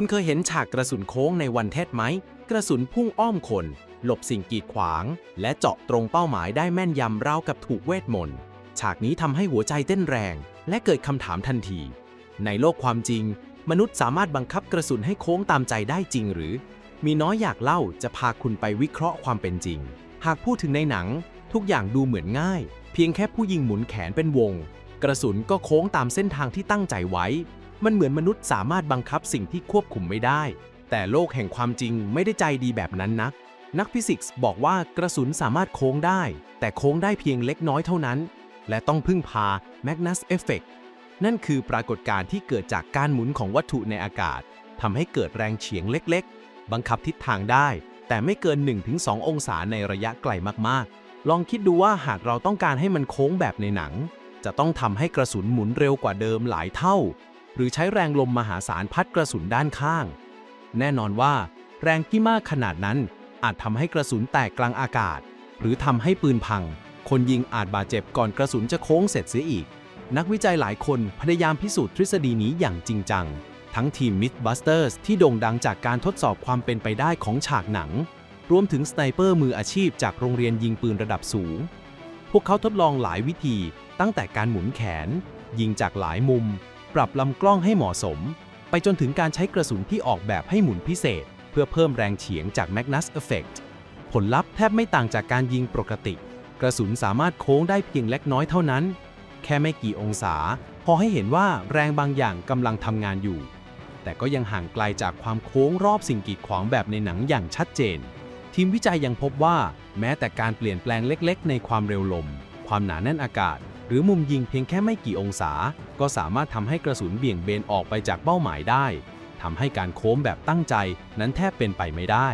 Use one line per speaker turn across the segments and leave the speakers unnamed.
คุณเคยเห็นฉากกระสุนโค้งในวันเทศไหม กระสุนพุ่งอ้อมคน หลบสิ่งกีดขวาง และเจาะตรงเป้าหมายได้แม่นยำราวกับถูกเวทมนต์ ฉากนี้ทำให้หัวใจเต้นแรง และเกิดคำถามทันที ในโลกความจริง มนุษย์สามารถบังคับกระสุนให้โค้งตามใจได้จริงหรือ มีน้อยอยากเล่าจะพาคุณไปวิเคราะห์ความเป็นจริง หากพูดถึงในหนัง ทุกอย่างดูเหมือนง่าย เพียงแค่ผู้ยิงหมุนแขนเป็นวง กระสุนก็โค้งตามเส้นทางที่ตั้งใจไว้ มันเหมือนมนุษย์สามารถบังคับสิ่งที่ควบคุมไม่ได้ แต่โลกแห่งความจริงไม่ได้ใจดีแบบนั้นนัก นักฟิสิกส์บอกว่ากระสุนสามารถโค้งได้ แต่โค้งได้เพียงเล็กน้อยเท่านั้น และต้องพึ่งพา Magnus Effect นั่นคือปรากฏการณ์ที่เกิดจากการหมุนของวัตถุในอากาศทำให้เกิดแรงเฉียงเล็กๆ บังคับทิศทางได้ แต่ไม่เกิน 1-2 องศาในระยะไกลมากๆ ลองคิดดูว่าหากเราต้องการให้มันโค้งแบบในหนัง จะต้องทำให้กระสุนหมุนเร็วกว่าเดิมหลายเท่า หรือใช้แรงลมมหาศาลพัดกระสุนด้านข้าง แน่นอนว่า แรงที่มากขนาดนั้น อาจทำให้กระสุนแตกกลางอากาศ หรือทำให้ปืนพัง คนยิงอาจบาดเจ็บก่อนกระสุนจะโค้งเสร็จเสียอีก นักวิจัยหลายคนพยายามพิสูจน์ทฤษฎีนี้อย่างจริงจัง ทั้งทีม Mythbusters ที่โด่งดังจากการทดสอบความเป็นไปได้ของฉากหนัง รวมถึงสไนเปอร์มืออาชีพจากโรงเรียนยิงปืนระดับสูง พวกเขาทดลองหลายวิธีตั้งแต่การหมุนแขน ยิงจากหลายมุม รับลำกล้องให้เหมาะสม ไปจนถึงการใช้กระสุนที่ออกแบบให้หมุนพิเศษ เพื่อเพิ่มแรงเฉียงจาก Magnus Effect ผลลัพธ์แทบไม่ต่างจากการยิงปกติ กระสุนสามารถโค้งได้เพียงเล็กน้อยเท่านั้น แค่ไม่กี่องศา พอให้เห็นว่าแรงบางอย่างกำลังทำงานอยู่ แต่ก็ยังห่างไกลจากความโค้งรอบสิ่งกีดขวางแบบในหนังอย่างชัดเจน ทีมวิจัยยังพบว่า แม้แต่การเปลี่ยนแปลงเล็ก ๆ ในความเร็วลม ความหนาแน่นอากาศ หรือมุมยิงเพียงแค่ไม่กี่องศา ก็สามารถทำให้กระสุนเบี่ยงเบนออกไปจากเป้าหมายได้ทำให้การโค้งแบบตั้งใจนั้นแทบเป็นไปไม่ได้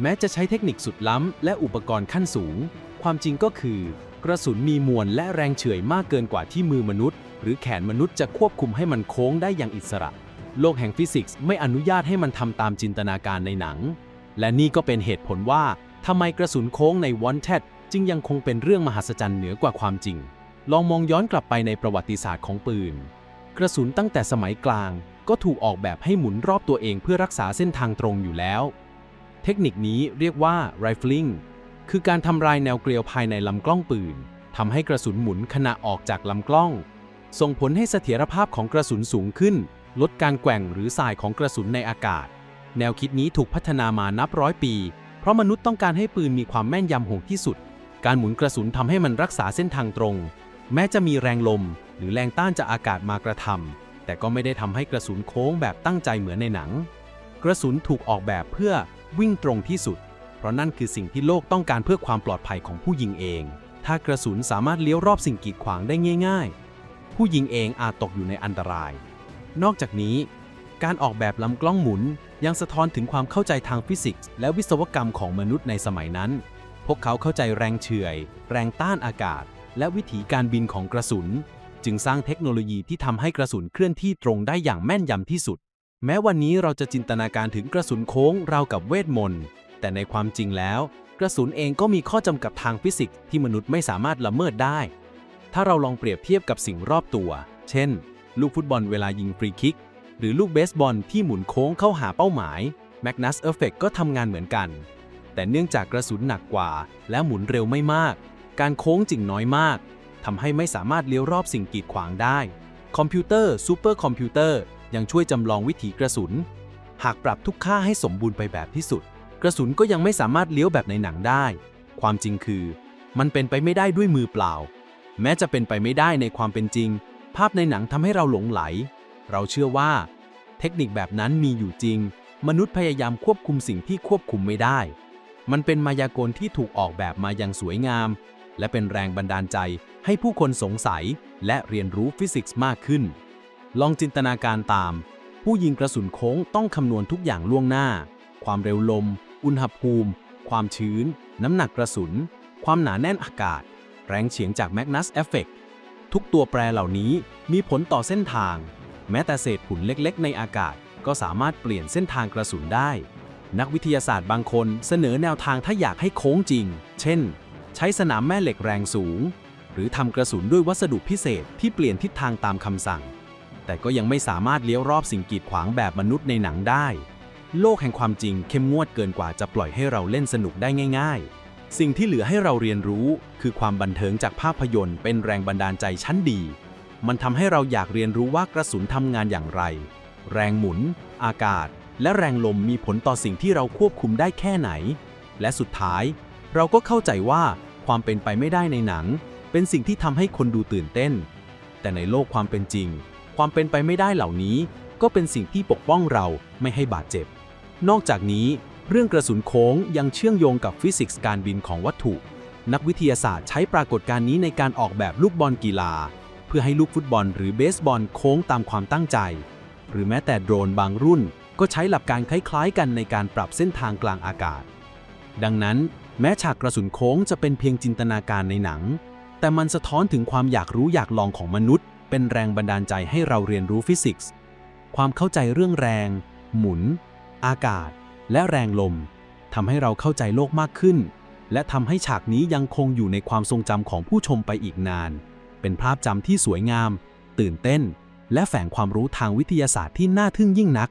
แม้จะใช้เทคนิคสุดล้ำ และอุปกรณ์ขั้นสูง ความจริงก็คือ กระสุนมีมวลและแรงเฉื่อยมากเกินกว่าที่มือมนุษย์ หรือแขนมนุษย์จะควบคุมให้มันโค้งได้อย่างอิสระ โลกแห่งฟิสิกส์ไม่อนุญาตให้มันทำตามจินตนาการในหนัง และนี่ก็เป็นเหตุผลว่าทำไมกระสุนโค้งใน Wanted จึงยังคงเป็นเรื่องมหัศจรรย์เหนือกว่าความจริง ลองมองย้อนกลับไปในประวัติศาสตร์ของปืน กระสุนตั้งแต่สมัยกลางก็ถูกออกแบบให้หมุนรอบตัวเองเพื่อรักษาเส้นทางตรงอยู่แล้ว เทคนิคนี้เรียกว่า rifling คือการทำลายแนวเกลียวภายในลำกล้องปืนทำให้กระสุนหมุนขณะออกจากลำกล้อง ส่งผลให้เสถียรภาพของกระสุนสูงขึ้น ลดการแกว่งหรือสายของกระสุนในอากาศ แนวคิดนี้ถูกพัฒนามานับร้อยปี เพราะมนุษย์ต้องการให้ปืนมีความแม่นยำหงที่สุด การหมุนกระสุนทำให้มันรักษาเส้นทางตรง แม้จะมีแรงลมหรือแรงต้านจากอากาศมากระทำแต่ก็ไม่ได้ทำให้กระสุนโค้งแบบตั้งใจเหมือนในหนัง กระสุนถูกออกแบบเพื่อวิ่งตรงที่สุด เพราะนั่นคือสิ่งที่โลกต้องการเพื่อความปลอดภัยของผู้ยิงเอง ถ้ากระสุนสามารถเลี้ยวรอบสิ่งกีดขวางได้ง่าย ๆ ผู้ยิงเองอาจตกอยู่ในอันตราย นอกจากนี้ การออกแบบลำกล้องหมุนยังสะท้อนถึงความเข้าใจทางฟิสิกส์ และวิศวกรรมของมนุษย์ในสมัยนั้น พวกเขาเข้าใจแรงเฉื่อย แรงต้านอากาศ และวิถีการบินของกระสุน จึงสร้างเทคโนโลยีที่ทำให้กระสุนเคลื่อนที่ตรงได้อย่างแม่นยำที่สุด แม้วันนี้เราจะจินตนาการถึงกระสุนโค้งราวกับเวทมนต์ แต่ในความจริงแล้ว กระสุนเองก็มีข้อจำกัดทางฟิสิกส์ที่มนุษย์ไม่สามารถละเมิดได้ ถ้าเราลองเปรียบเทียบกับสิ่งรอบตัว เช่น ลูกฟุตบอลเวลายิงฟรีคิก หรือลูกเบสบอลที่หมุนโค้งเข้าหาเป้าหมาย Magnus Effect ก็ทำงานเหมือนกัน แต่เนื่องจากกระสุนหนักกว่า และหมุนเร็วไม่มาก การโค้งจึงน้อยมากทำให้ไม่สามารถเลี้ยวรอบสิ่งกีดขวางได้ คอมพิวเตอร์ซูเปอร์คอมพิวเตอร์ยังช่วยจำลองวิถีกระสุน หากปรับทุกค่าให้สมบูรณ์ไปแบบที่สุด กระสุนก็ยังไม่สามารถเลี้ยวแบบในหนังได้ ความจริงคือ มันเป็นไปไม่ได้ด้วยมือเปล่า แม้จะเป็นไปไม่ได้ในความเป็นจริง ภาพในหนังทำให้เราหลงไหล เราเชื่อว่า เทคนิคแบบนั้นมีอยู่จริง มนุษย์พยายามควบคุมสิ่งที่ควบคุมไม่ได้ มันเป็นมายากลที่ถูกออกแบบมาอย่างสวยงาม และเป็นแรงบันดาลใจให้ผู้คนสงสัยและเรียนรู้ฟิสิกส์มากขึ้น ลองจินตนาการตาม ผู้ยิงกระสุนโค้งต้องคำนวณทุกอย่างล่วงหน้า ความเร็วลม อุณหภูมิ ความชื้น น้ำหนักกระสุน ความหนาแน่นอากาศ แรงเฉียงจาก Magnus Effect ทุกตัวแปรเหล่านี้มีผลต่อเส้นทาง แม้แต่เศษฝุ่นเล็กๆ ในอากาศ ก็สามารถเปลี่ยนเส้นทางกระสุนได้ นักวิทยาศาสตร์บางคนเสนอแนวทางถ้าอยากให้โค้งจริง เช่น ใช้สนามแม่เหล็กแรงสูง หรือทำกระสุนด้วยวัสดุพิเศษที่เปลี่ยนทิศทางตามคำสั่ง แต่ก็ยังไม่สามารถเลี้ยวรอบสิ่งกีดขวางแบบมนุษย์ในหนังได้ โลกแห่งความจริงเข้มงวดเกินกว่าจะปล่อยให้เราเล่นสนุกได้ง่าย ๆ สิ่งที่เหลือให้เราเรียนรู้คือความบันเทิงจากภาพยนตร์เป็นแรงบันดาลใจชั้นดี มันทำให้เราอยากเรียนรู้ว่ากระสุนทำงานอย่างไร แรงหมุน อากาศ และแรงลมมีผลต่อสิ่งที่เราควบคุมได้แค่ไหน และสุดท้าย เราก็เข้าใจว่าความเป็นไปไม่ได้ในหนัง เป็นสิ่งที่ทำให้คนดูตื่นเต้น แต่ในโลกความเป็นจริง ความเป็นไปไม่ได้เหล่านี้ ก็เป็นสิ่งที่ปกป้องเราไม่ให้บาดเจ็บ นอกจากนี้ เรื่องกระสุนโค้งยังเชื่อมโยงกับฟิสิกส์การบินของวัตถุ นักวิทยาศาสตร์ใช้ปรากฏการณ์นี้ในการออกแบบลูกบอลกีฬา เพื่อให้ลูกฟุตบอลหรือเบสบอลโค้งตามความตั้งใจ หรือแม้แต่โดรนบางรุ่น ก็ใช้หลักการคล้ายๆ กันในการปรับเส้นทางกลางอากาศ ดังนั้น แม้ฉากกระสุนโค้งจะเป็นเพียงจินตนาการในหนัง แต่มันสะท้อนถึงความอยากรู้อยากลองของมนุษย์ เป็นแรงบันดาลใจให้เราเรียนรู้ฟิสิกส์ ความเข้าใจเรื่องแรง หมุน อากาศ และแรงลมทำให้เราเข้าใจโลกมากขึ้น และทำให้ฉากนี้ยังคงอยู่ในความทรงจำของผู้ชมไปอีกนาน เป็นภาพจำที่สวยงาม ตื่นเต้น และแฝงความรู้ทางวิทยาศาสตร์ที่น่าทึ่งยิ่งนัก